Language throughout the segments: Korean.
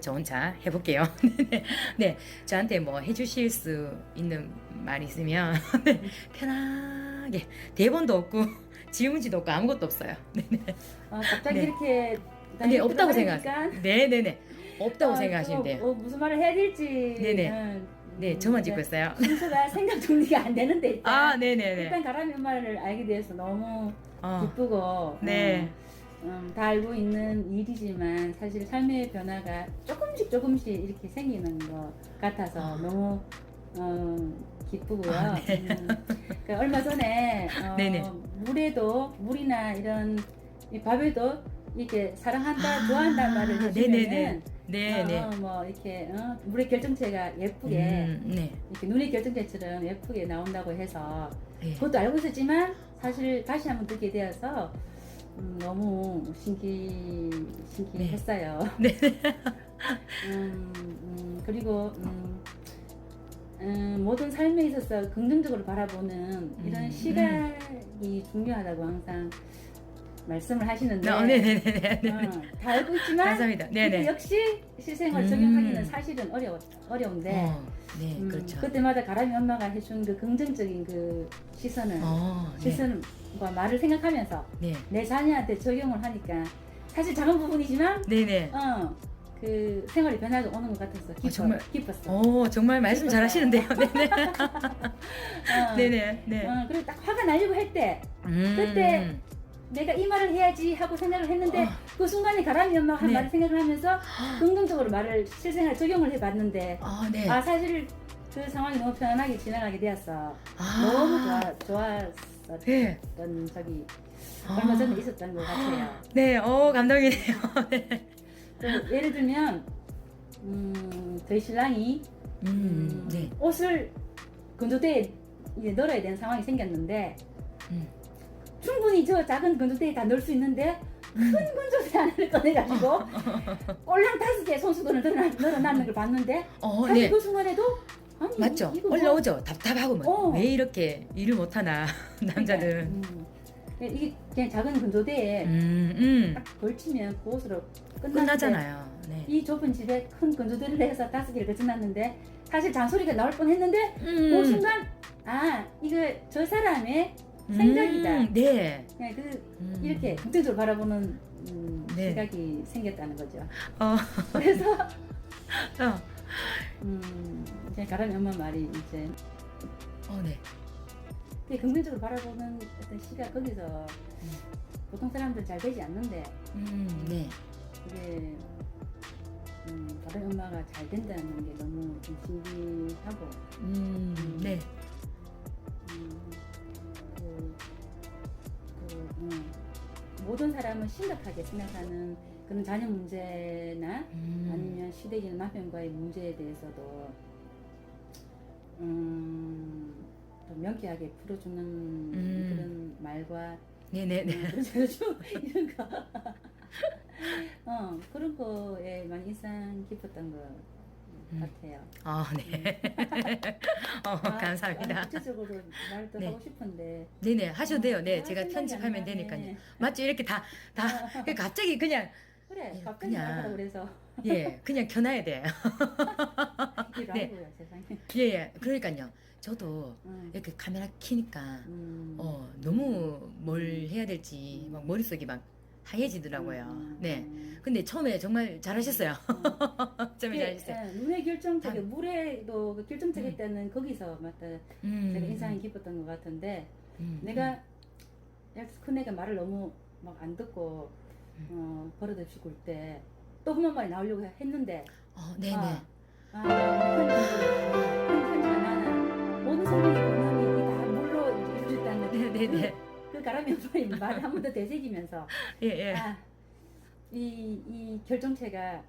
저 혼자 해볼게요. 네, 네, 저한테 뭐 해주실 수 있는 말 있으면 네, 편하게 대본도 없고 질문지도 없고 아무것도 없어요. 네, 네. 어, 갑자기 네. 이렇게 근데 없다고 들어가니까 생각하세요. 네, 네, 네. 없다고 어, 생각하시면 또, 돼요. 어, 무슨 말을 해야 될지. 네네. 음, 네, 음, 저만 찍고 있어요. 순서가 생각 정리가 안 되는데 일단, 아, 네, 네, 네. 일단 가람이 엄마를 알게 돼서 너무 어, 기쁘고 네. 음, 음, 다 알고 있는 일이지만 사실 삶의 변화가 조금씩 조금씩 이렇게 생기는 것 같아서 아. 너무 어, 기쁘고요. 아, 네. 음, 그러니까 얼마 전에 어, 네네. 물에도 물이나 이런 이 밥에도 이렇게 사랑한다, 아, 좋아한다 말을. 해주면은 네, 어, 네. 어, 뭐 이렇게 어, 물의 결정체가 예쁘게 음, 네. 이렇게 눈의 결정체처럼 예쁘게 나온다고 해서 네. 그것도 알고 있었지만 사실 다시 한번 듣게 되어서 음, 너무 신기 신기했어요. 네. 음, 음, 그리고 음, 음, 모든 삶에 있어서 긍정적으로 바라보는 이런 음, 시각이 중요하다고 항상 말씀을 하시는데 어, 네, 네, 네, 네. 네. 어, 다 알고 있지만 감사합니다. 네, 네. 역시 실생활 음. 적용하기는 사실은 어려워 어려운데 어, 네, 음, 그렇죠. 그때마다 가람이 엄마가 해준 그 긍정적인 그 시선을 어, 네. 시선과 말을 생각하면서 네. 내 자녀한테 적용을 하니까 사실 작은 부분이지만 네, 네. 어, 그 생활이 변화가 오는 것 같아서 기뻐, 정말. 기뻤어. 오, 정말 말씀 잘 하시는데요. 네, 네. 어, 네, 네. 네. 어, 그리고 딱 화가 나려고 할 때 음. 그때 내가 이 말을 해야지 하고 생각을 했는데 어. 그 순간에 가람이 엄마가 한 네. 말을 생각을 하면서 긍정적으로 말을 실생활 적용을 해봤는데 아, 네. 아 사실 그 상황이 너무 편안하게 지나가게 되었어. 아. 너무 좋아 좋았었던 네. 적이 아. 얼마 전에 있었던 것 같아요. 네, 어, 감동이네요. 네. 또 예를 들면 음, 저희 신랑이 음, 음, 네. 옷을 건조대에 이제 널어야 되는 상황이 생겼는데 음. 충분히 저 작은 건조대에 다 넣을 수 있는데 음. 큰 건조대 하나를 꺼내가지고 꼴랑 다섯 개 손수건을 넣어놨- 넣어놨는 걸 봤는데 어, 사실 네. 그 순간에도 아니 맞죠? 이거 뭐- 올라오죠. 답답하고 뭐. 어. 왜 이렇게 일을 못하나 남자들은. 음. 이게 그냥 작은 건조대에 음, 음. 딱 걸치면 그 옷으로 끝나잖아요. 끝나잖아요. 네. 이 좁은 집에 큰 건조대를 해서 다섯 개를 거쳐놨는데 사실 잔소리가 나올 뻔했는데 음. 그 순간 아 이거 저 사람의 생각이다. 음, 네. 그냥 그 음. 이렇게 긍정적으로 바라보는 음, 네. 시각이 생겼다는 거죠. 어, 그래서 어, 음, 이제 가람이 엄마 말이 이제 어, 네. 되게 긍정적으로 바라보는 어떤 시각 거기서 보통 사람들 잘 되지 않는데 음, 네. 이게 음, 가람이 엄마가 잘 된다는 게 너무 좀 신기하고 음, 네. 모든 사람은 심각하게 생각하는 그런 자녀 문제나 음. 아니면 시댁이나 남편과의 문제에 대해서도 음, 좀 명쾌하게 풀어주는 음. 그런 말과 네네네. 음, 그래서 이런 거 어, 그런 거에 많이 인상 깊었던 것 음. 같아요. 아, 네. 어, 아, 감사합니다. 아니, 구체적으로 말도 네. 하고 싶은데 네네. 하셔도 돼요. 네. 아, 제가 생각이 편집하면 안 나네. 되니까요. 맞죠? 이렇게 다, 다, 갑자기 그냥, 그래 예, 갑자기 그냥. 말하라 그래서 예, 그냥 켜놔야 돼요. 네. 라이브야 세상에. 예, 예. 그러니까요. 저도 음, 이렇게 카메라 키니까, 음, 어, 너무 뭘 해야 될지, 막 머릿속이 막 하얘지더라고요. 음, 네. 음, 근데 처음에 정말 잘하셨어요. 음. 처음에 예, 잘하셨어요. 예, 눈의 결정체가 단- 물에도 그 음. 있다는 거기서 맞다 음. 제가 인상이 깊었던 것 같은데 음, 내가 큰애가 말을 너무 막 안 듣고 음. 어, 버릇없이 굴때또한번 말이 나오려고 했는데 어, 네네. 아, 아, 나는 모든 다 물로 이루어졌다는 네네네. 그, 그 가람이 엄마의 말을 한번 더 되새기면서 예, 예. 아, 이, 이 결정체가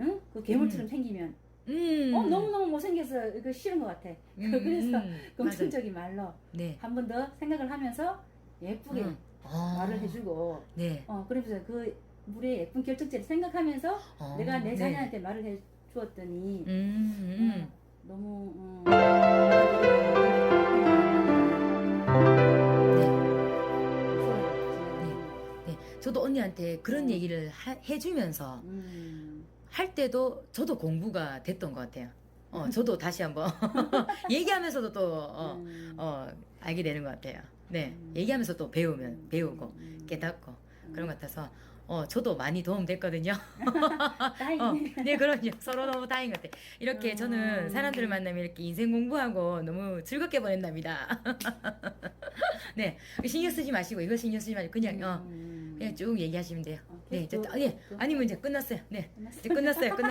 응? 그 괴물처럼 생기면 음. 어, 너무너무 못생겨서 이거 싫은 것 같아. 음, 그래서 음. 긍정적인 말로 네. 한 번 더 생각을 하면서 예쁘게 음. 어. 말을 해주고 네. 어, 그러면서 그 물의 예쁜 결정체를 생각하면서 어, 내가 내 네. 자녀한테 말을 해 주었더니 음, 음. 어, 너무 음, 언니한테 그런 어. 얘기를 하- 해주면서 음, 할 때도 저도 공부가 됐던 것 같아요. 어, 저도 다시 한번 얘기하면서도 또 어, 음. 어, 알게 되는 것 같아요. 네, 음. 얘기하면서 또 배우면 배우고 음. 깨닫고 그런 것 같아서 어, 저도 많이 도움 됐거든요. 어, 네, 그럼요. 서로 너무 다행인 것 같아요. 이렇게 음. 저는 사람들을 만나면 이렇게 인생 공부하고 너무 즐겁게 보낸답니다. 네, 신경 쓰지 마시고 이거 신경 쓰지 마시고 그냥 어, 음. 그냥 쭉 얘기하시면 돼요. 어, 네, 이제 계속 아, 예, 또- 아니면 이제 끝났어요. 네, 끝났어? 이제 끝났어요. 끝났.